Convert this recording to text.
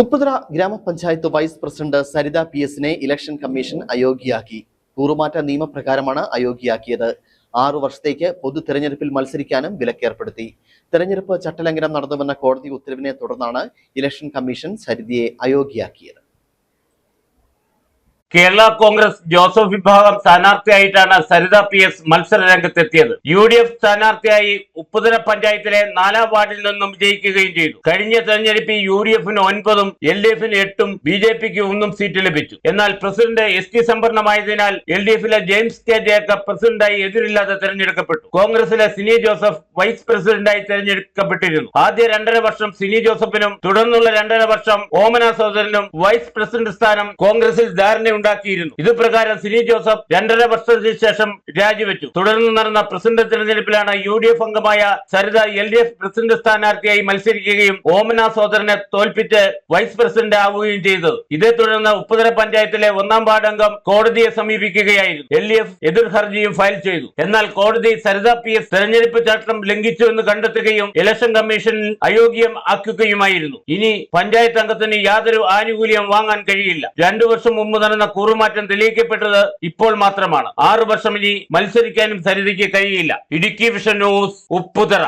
ഉപ്പുതറ ഗ്രാമപഞ്ചായത്ത് vice president Saritha P എസിനെ election commission അയോഗ്യയാക്കി. കൂറുമാറ്റ നിയമപ്രകാരമാണ് അയോഗ്യയാക്കിയത്. ആറു വർഷത്തേക്ക് പൊതു തെരഞ്ഞെടുപ്പിൽ മത്സരിക്കാനും വിലക്കേർപ്പെടുത്തി. തെരഞ്ഞെടുപ്പ് ചട്ടലംഘനം നടന്നുവെന്ന കോടതി ഉത്തരവിനെ തുടർന്നാണ് ഇലക്ഷൻ കമ്മീഷൻ സരിതയെ അയോഗ്യയാക്കിയത്. കേരള കോൺഗ്രസ് ജോസഫ് വിഭാഗം സ്ഥാനാർത്ഥിയായിട്ടാണ് സരിത പി എസ് മത്സര രംഗത്തെത്തിയത് യു ഡി എഫ് സ്ഥാനാർത്ഥിയായി ഉപ്പുതര പഞ്ചായത്തിലെ നാലാം വാർഡിൽ നിന്നും വിജയിക്കുകയും ചെയ്തു. കഴിഞ്ഞ തെരഞ്ഞെടുപ്പിൽ യു ഡി എഫിന് ഒൻപതും എൽ ഡി എഫിന് എട്ടും ബി ജെ പിക്ക് ഒന്നും സീറ്റ് ലഭിച്ചു. എന്നാൽ പ്രസിഡന്റ് എസ് ടി സംവരണമായതിനാൽ എൽ ഡി എഫിലെ ജെയിംസ് കെ ജേക്കബ് പ്രസിഡന്റായി എതിരില്ലാതെ തെരഞ്ഞെടുക്കപ്പെട്ടു. കോൺഗ്രസിലെ സിനി ജോസഫ് വൈസ് പ്രസിഡന്റായി തെരഞ്ഞെടുക്കപ്പെട്ടിരുന്നു. ആദ്യ രണ്ടര വർഷം സിനി ജോസഫിനും തുടർന്നുള്ള രണ്ടര വർഷം ഓമന സഹോദരനും വൈസ് പ്രസിഡന്റ് സ്ഥാനം കോൺഗ്രസിൽ ധാരണയുണ്ടാക്കിയിരുന്നു. ഇത് പ്രകാരം സിനി ജോസഫ് രണ്ടര വർഷത്തിന് ശേഷം രാജിവെച്ചു. തുടർന്ന് നടന്ന പ്രസിഡന്റ് തെരഞ്ഞെടുപ്പിലാണ് യു ഡി എഫ് അംഗമായ Saritha L D F president സ്ഥാനാർത്ഥിയായി മത്സരിക്കുകയും ഓമന സഹോദരനെ തോൽപ്പിച്ച് വൈസ് പ്രസിഡന്റ് ആവുകയും ചെയ്തത്. ഇതേ തുടർന്ന് ഉപ്പുതര പഞ്ചായത്തിലെ ഒന്നാം വാർഡ് അംഗം കോടതിയെ സമീപിക്കുകയായിരുന്നു. എൽ ഡി എഫ് എതിർ ഹർജിയും ഫയൽ ചെയ്തു. എന്നാൽ കോടതി സരിത പി എസ് തെരഞ്ഞെടുപ്പ് ചട്ടം ലംഘിച്ചു എന്ന് കണ്ടെത്തുകയും ഇലക്ഷൻ കമ്മീഷൻ അയോഗ്യം ആക്കുകയുമായിരുന്നു. ഇനി പഞ്ചായത്ത് അംഗത്തിന് യാതൊരു ആനുകൂല്യം വാങ്ങാൻ കഴിയില്ല. രണ്ടു വർഷം മുമ്പ് നടന്ന കൂറുമാറ്റം തെളിയിക്കപ്പെട്ടത് ഇപ്പോൾ മാത്രമാണ്. ആറു വർഷം ഇനി മത്സരിക്കാനും സരിതയ്ക്ക് കഴിയില്ല. Idukki vision news Upputhara.